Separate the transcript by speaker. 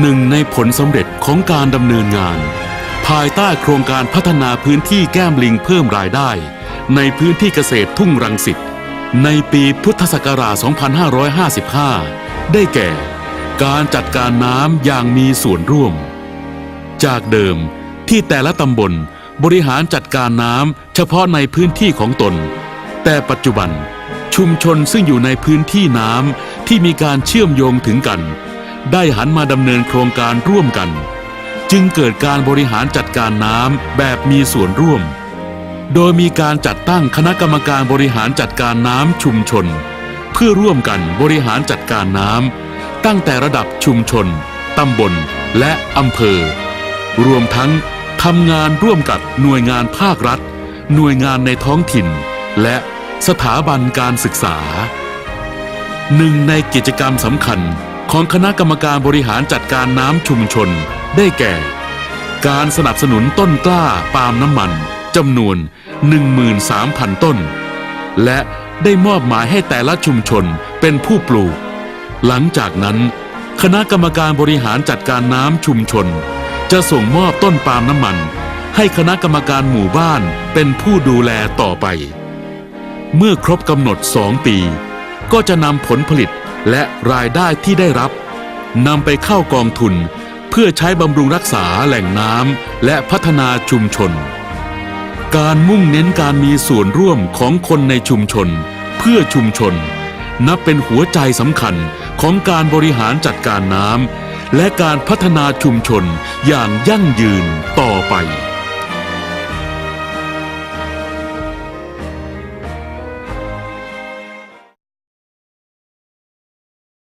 Speaker 1: หนึ่งในผลสำเร็จของการดำเนินงาน ภายใต้โครงการพัฒนาพื้นที่แก้มลิงเพิ่มรายได้ ในพื้นที่เกษตรทุ่งรังสิตในปีพุทธศักราช 2555 ได้แก่ การจัดการน้ำอย่างมีส่วนร่วม จากเดิมที่แต่ละตำบลบริหารจัดการน้ำเฉพาะในพื้นที่ของตน แต่ปัจจุบันชุมชนซึ่งอยู่ในพื้นที่น้ำที่มีการเชื่อมโยงถึงกัน ได้หันมาดำเนินโครงการร่วมกัน จึงเกิดการบริหารจัดการน้ำแบบมีส่วนร่วม โดยมีการจัดตั้งคณะกรรมการบริหารจัดการน้ำชุมชน เพื่อร่วมกันบริหารจัดการน้ำตั้งแต่ระดับชุมชนตำบลและอำเภอ รวมทั้งทำงานร่วมกับหน่วยงานภาครัฐ หน่วยงานในท้องถิ่น และสถาบันการศึกษา หนึ่งในกิจกรรมสำคัญ ของคณะกรรมการบริหารจัดการน้ำชุมชน ได้แก่ การสนับสนุนต้นกล้าปาล์มน้ำมันจำนวน 13,000 ต้น และได้มอบหมายให้แต่ละชุมชนเป็นผู้ปลูก หลังจากนั้น คณะกรรมการบริหารจัดการน้ำชุมชน จะส่งมอบต้นปาล์มน้ำมัน ให้คณะกรรมการหมู่บ้านเป็นผู้ดูแลต่อไป เมื่อครบกำหนด2ปี ก็จะนำผลผลิตและรายได้ที่ได้รับนำไปเข้ากองทุน เพื่อใช้บำรุงรักษาแหล่งน้ำและพัฒนาชุมชน การมุ่งเน้นการมีส่วนร่วมของคนในชุมชน เพื่อชุมชน นับเป็นหัวใจสำคัญของการบริหารจัดการน้ำและการพัฒนาชุมชนอย่างยั่งยืนต่อไป